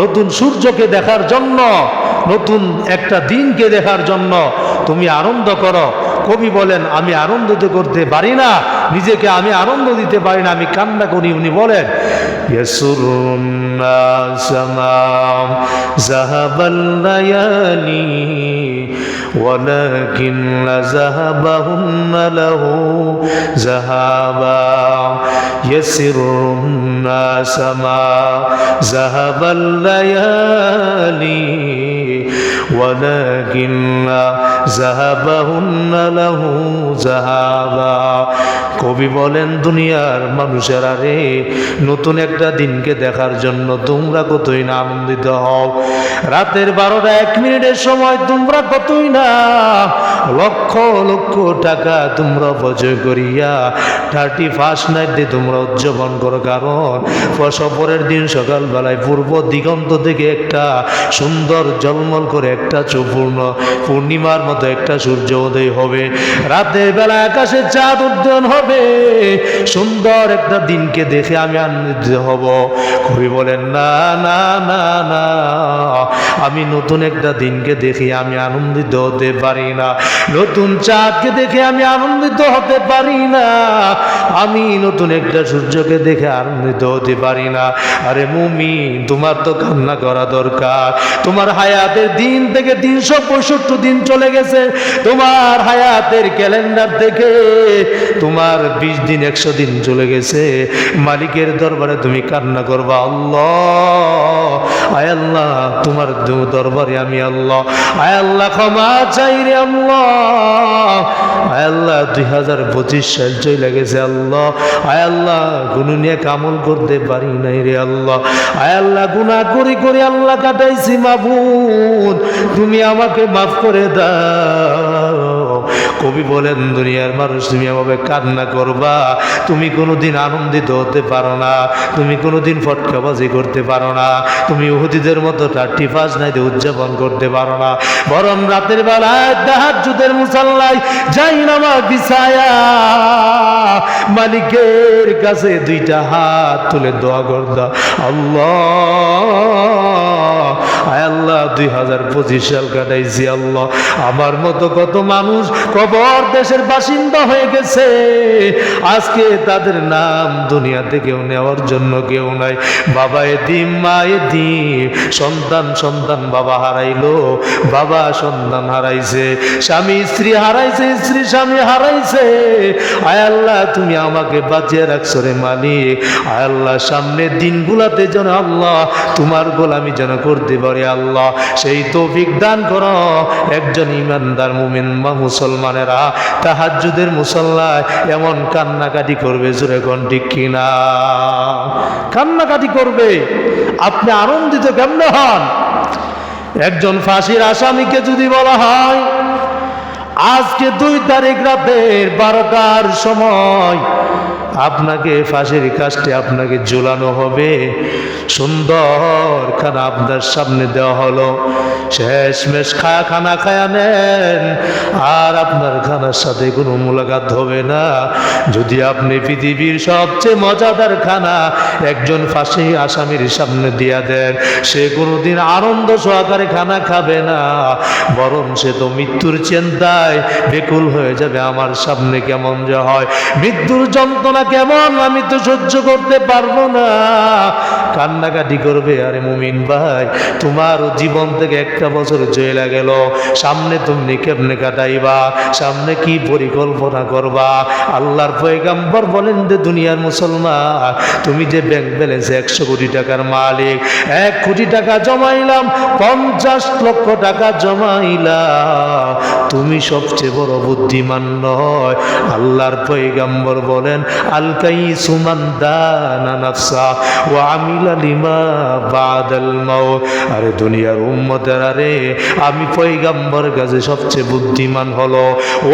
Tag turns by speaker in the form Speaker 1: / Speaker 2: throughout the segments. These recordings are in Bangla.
Speaker 1: নতুন সূর্যকে দেখার জন্য, নতুন একটা দিনকে দেখার জন্য তুমি আনন্দ করো। কবি বলেন, আমি আনন্দ তো করতে পারি না, নিজেকে আমি আনন্দ দিতে পারি না, আমি কান্না করি। উনি বলেন জাহাবাল ولكن لذهبهن له ذهابا يسر الناس ما ذهب الليالي ولكن ذهبهن له ذهابا কবি বলেন দুনিয়ার মানুষেরা রে নতুন একটা দিনকে দেখার জন্য তোমরা কতই না আনন্দিত হও রাতের বারোটা এক মিনিটের সময় তোমরা কতই না লক্ষ লক্ষ টাকা তোমরা অপচয় করিয়া থার্টি ফার্স্ট নাইট দিয়ে তোমরা উদযাপন করো কারণ সপরের দিন সকালবেলায় পূর্ব দিগন্ত থেকে একটা সুন্দর জলমল করে একটা চপূর্ণ পূর্ণিমার মতো একটা সূর্য উদয় হবে। রাতের বেলা আকাশে চাঁদ উদ্যান হবে। সুন্দর একটা দিনকে দেখে আমি আনন্দিত হব। কবি বলেন, না না না না, আমি নতুন একটা দিনকে দেখে আমি আনন্দিত হতে পারি না। নতুন চাঁদকে দেখে আমি আনন্দিত হতে পারি না। আমি নতুন একটা সূর্যকে দেখে আনন্দিত হতে পারি না। আরে মুমি তোমার তো কান্না করা দরকার। তোমার হায়াতের দিন থেকে তিনশো পঁয়ষট্টি দিন চলে গেছে। তোমার হায়াতের ক্যালেন্ডার থেকে তোমার বিশ দিন, একশো দিন চলে গেছে। মালিকের দরবারে তুমি কান্না করবা, আল্লাহ। আয় আল্লাহ, তোমার দরবারে আমি আল্লাহ। আয় আল্লাহ, ক্ষমা চাই রে আল্লাহ। আয় আল্লাহ, দুই হাজার পঁচিশ সাল জয় লেগেছে আল্লাহ। আয় আল্লাহ গুনু নিয়ে কামল করতে পারি নাই রে আল্লাহ। আয় আল্লাহ গুনা করি করে আল্লাহ কাটাইছি মাবুদ। তুমি আমাকে মাফ করে দাও। কবি বলেন, দুনিয়ার মানুষ তুমি আমাকে কান্না করবা, তুমি কোনোদিন আনন্দিত হতে পারো না, তুমি কোনোদিন ফটকাবাজি করতে পারো না, তুমি উহুদিদের মতো টাট্টি ফাঁস নাইতে উদযাপন করতে পারো না। বরং রাতের বেলায় দাহার যুদ্ধের মুসাল্লাই যাই নামা বিছায়া, মালিকের কাছে দুইটা হাত তুলে দোয়া করদা আল্লাহ আয় আল্লাহ, দুই হাজার পঁচিশ সাল কাটাইছি আল্লাহ। আমার মতো কত মানুষ কবর দেশের বাসিন্দা হয়ে গেছে। আজকে তাদের নাম দুনিয়াতে কেউ নেওয়ার জন্য কেউ নাই। বাবা এদিম, মা এদিম, সন্তান সন্তান বাবা হারাইলো, বাবা সন্তান হারাইছে, স্বামী, স্ত্রী হারাইছে, স্ত্রী, স্বামী হারাইছে। আয় আল্লাহ, তুমি আমাকে বাঁচিয়ে রাখছো রে মালিক। আয় আল্লাহ, সামনের দিনগুলাতে যেন আল্লাহ তোমার গোলামি যেন করতে পারে। আল্লাহ, সেই তৌফিক দান করো। একজন ইমানদার মুমিন বা মুসলমানেরা তাহাজ্জুদের মুসল্লায় এমন কান্নাকাটি করবে কোন ঠিক কিনা? কান্নাকাটি করবে। আপনি আনন্দিত কেমনে হন? একজন ফাঁসির আসামিকে যদি বলা হয়, আজকে দুই তারিখ রাতের বারোটার সময় আপনাকে ফাঁসির কাজটি আপনাকে ঝুলানো হবে। সুন্দর খানা আপনার সামনে দেওয়া হলো। শেষ মেশ খায়া খানা খায়া নেন। আর আপনার খানার সাথে কোনো মোলাকাত হবে না। যদি আপনি পৃথিবীর সবচেয়ে মজাদার খানা একজন ফাঁসি আসামির সামনে দিয়া দেন, সে কোনোদিন আনন্দ সহকারে খানা খাবে না। বরং সে তো মৃত্যুর চিন্তায় বেকুল হয়ে যাবে। আমার সামনে কেমন যে হয়। মৃত্যুর যন্ত্রণা কেমন, আমি তো সহ্য করতে পারব না। কান্নাকাটি করবে, আরে মুমিন ভাই তোমার জীবন থেকে একটা বছর চলে গেল। সামনে তুমি কেমনে কাটাইবা? সামনে কি পরিকল্পনা করবা? আল্লাহর পয়গাম্বর বলেন যে, দুনিয়ার মুসলমান, তুমি যে ব্যাংক ব্যালেন্স একশো কোটি টাকার মালিক, এক কোটি টাকা জমাইলাম, পঞ্চাশ লক্ষ টাকা জমাইলাম। তুমি সবচেয়ে বড় বুদ্ধিমান নয়। আল্লাহর পয়গাম্বর বলেন আরে দুনিয়ার উম্মতের আরে আমি পয়গাম্বর কাছে সবচেয়ে বুদ্ধিমান হলো।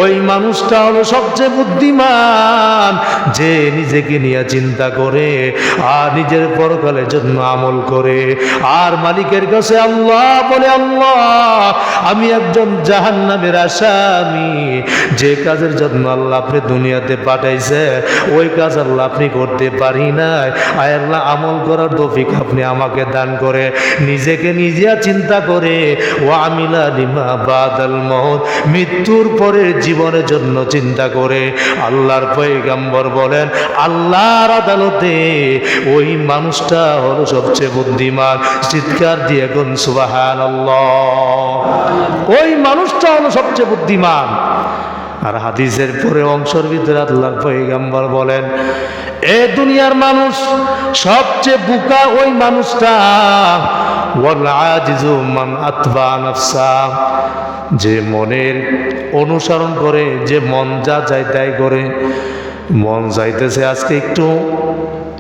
Speaker 1: ওই মানুষটা হলো সবচেয়ে বুদ্ধিমান, যে নিজেকে নিয়ে চিন্তা করে, আর নিজের পরকালের জন্য আমল করে। আর মালিকের কাছে আল্লাহ বলে, আল্লাহ, আমি একজন জাহান্নামের আসামি। যে কাজের জন্য আল্লাহ আপনি দুনিয়াতে পাঠাইছে, ওই ওই কাজ আল্লাহ আপনি করতে পারি নাই। আয় আল্লাহ, আমল করার তৌফিক আপনি আমাকে দান করে। নিজেকে নিজে চিন্তা করে ও আমিলা লিমা বাদাল মত মৃত্যুর পরে জীবনের জন্য চিন্তা করে। আল্লাহর পয়গাম্বর বলেন, আল্লাহর আদালতে ওই মানুষটা হলো সবচেয়ে বুদ্ধিমান। চিৎকার দিয়ে গুন সুবাহান ওই মানুষটা হলো সবচেয়ে বুদ্ধিমান। আর হাদিসের পরে অংশের ভিতরে আল্লাহর পয়গাম্বর বলেন, এ দুনিয়ার মানুষ, সবচেয়ে বুকা ওই মানুষটা। মান যে মনের অনুসরণ করে, যে মন যা চাই তাই করে। মন যাইতেছে আজকে একটু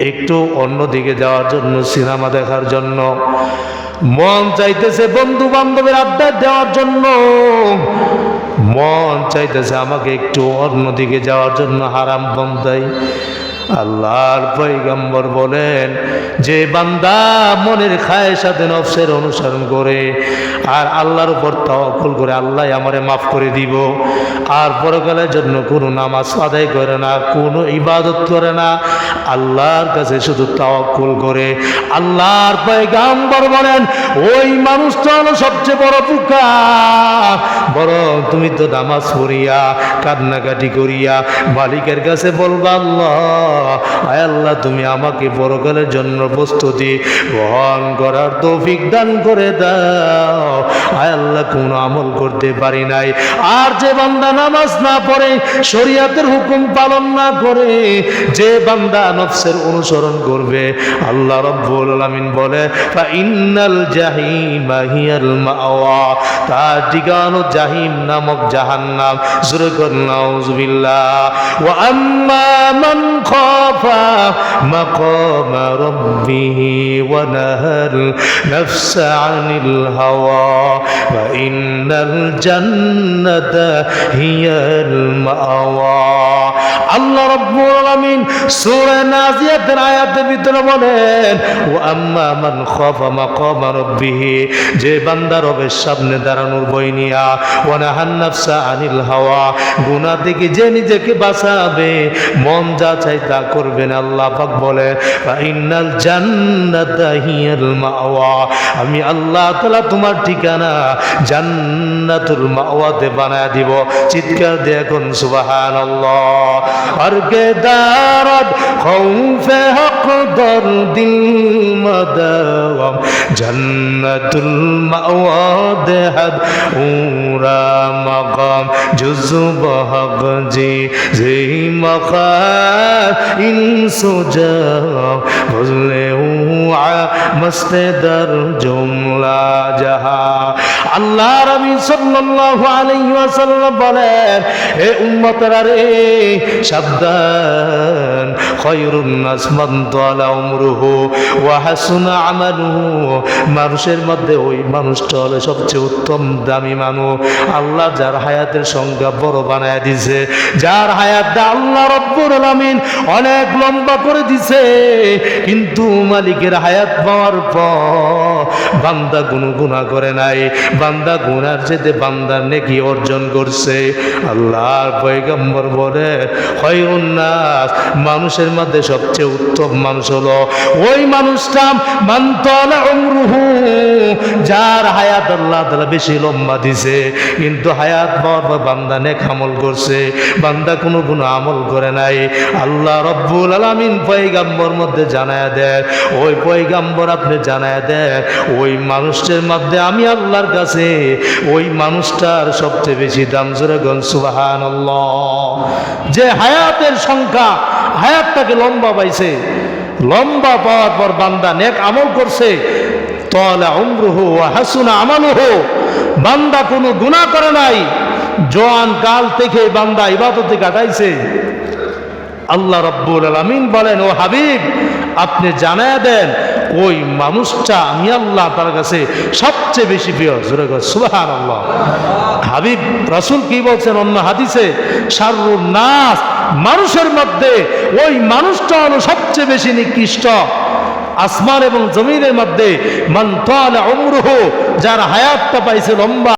Speaker 1: একটু অন্যদিকে যাওয়ার জন্য, সিনেমা দেখার জন্য। মন চাইতেছে বন্ধু বান্ধবের আড্ডা দেওয়ার জন্য। মন চাইতেছে আমাকে একটু অন্যদিকে যাওয়ার জন্য হারাম বন্ধাই। আল্লাহর পৈগম্বর বলেন, যে বান্দা মনের খায়ের সাথে নফসের অনুসরণ করে, আর আল্লাহর উপর তওয়াক্কুল করে আল্লাহ আমারে মাফ করে দিব। আর পরকালের জন্য কোনো নামাজ আদায় করে না, কোনো ইবাদত করে না। আল্লাহর কাছে শুধু তাওয়াক্কুল করে। আল্লাহর পয়গাম্বর বলেন, ওই মানুষটা হলো সবচেয়ে বড় পুকা। বরং তুমি তো নামাজ পড়িয়া, কান্নাকাটি করিয়া মালিকের কাছে বলবা, আল্লাহ আল্লাহ, তুমি আমাকে পরকালের জন্য প্রস্তুতি বহন করার তৌফিক দান করে দাও। আল্লাহ, কোনো আমল করতে পারি নাই। আর যে বান্দা নামাজ না পড়ে, শরিয়াতের হুকুম পালন না করে, যে বান্দা নফসের অনুসরণ করবে, আল্লাহ রব্বুল আলামিন বলে ইন্নাল জাহিমা হিয়াল মাওয়া। তার ঠিকানো জাহিম নামক জাহান্নাম। জোরে কর নাউজুবিল্লাহ। ওয়া আম্মা মান খাফা মাকাম রাব্বিহি ওয়া নাহাল নাফসা আনিল হাওয়া ওয়া ইন্নাল জান্নাতা হিয়াল মাওয়া আল্লাহ আলামিন সূরা নাজিয়াতের আয়াতের ভিতরে বলেন আম্মা মান খাফা মাকাম রাব্বিহি যে বান্দা রবের সামনে দাঁড়ানোর নিয়া, ওয়া নাহান নাফসা আনিল হাওয়া গুনাহ থেকে যে নিজেকে বাঁচাবে, মন যা চাই তা আল্লাহ পাক বলে, ফা ইন্নাল জান্নাতা হিয়াল মাওয়া আমি আল্লাহ তাআলা তোমার ঠিকানা জান্নাতুল মাওয়াতে বানায় দিব। চিৎকার দিয়ে এখন সুবহানাল্লাহ। আর কে দারদ? খৌফে হক দর দিল মদাওয়াম। জান্নাতুল মাওয়া দেহাদ উরা মাকাম। জুজুব হক জি যেই মকাম, ইনসু যাও বুঝলে উআ মস্তে দর জুমলা জাহা আল্লাহ রবি সাল্লাল্লাহু আলাইহি ওয়াসাল্লাম বলেন উম্মতরা রে সাবধান। খয়রুন নাস মান উমরুহু ওয়া হাসুনা আমালুহু। মানুষের মধ্যে ওই মানুষটা হলো সবচেয়ে উত্তম দামি মানুষ। আল্লাহ যার হায়াতের সংখ্যা বড় বানায় দিছে। যার হায়াত আল্লাহ রব্বুল আলামিন অনেক লম্বা করে দিছে। কিন্তু মালিকের হায়াত পাওয়ার পর বান্দা গুনু গুনা করে নাই। বান্দা গুনার যেতে বান্দার নেকি অর্জন করছে। আল্লাহর পয়গম্বর বলে খয়রুন নাস মানুষের মধ্যে সবচেয়ে উত্তম মানুষ হলো ওই মানুষটা মান্তলা যার হায়াত আল্লাহ তাআলা বেশি লম্বা দিছে। কিন্তু হায়াত পাওয়ার পর বান্দা নেক আমল করছে, বান্দা কোনো কোনো আমল করে নাই। আল্লাহ রব্বুল আলামিন পয়গাম্বর মধ্যে জানায় দেয়, ওই পয়গাম্বর আপনি জানায় দেয় ওই মানুষের মধ্যে আমি আল্লাহর কাছে ওই মানুষটার সবচেয়ে বেশি দাম জোরে গন সুবাহান যে হায়াতের সংখ্যা, হায়াতটাকে লম্বা পাইছে, লম্বা পাওয়ার পর বান্দা নেক আমল করছে। হাসুনা বান্দা কোনো গুনাহ করে নাই। জোয়ান কাল থেকে বান্দা ইবাদতে কাটাইছে আল্লাহ রব্বুল আলামিন বলেন, ও হাবিব, আপনি জানায় দেন ওই মানুষটা আমি আল্লাহ তার কাছে সবচেয়ে বেশি প্রিয়। জোরে সুবাহান আল্লাহ হাবিব, রাসুল কি বলছেন অন্য হাদিসে? শারুর নাস, মানুষের মধ্যে ওই মানুষটা হলো সবচেয়ে বেশি নিকৃষ্ট। আসমান এবং জমিনের মধ্যে, মান তালা উমরুহু, যার হায়াতটা পাইছে লম্বা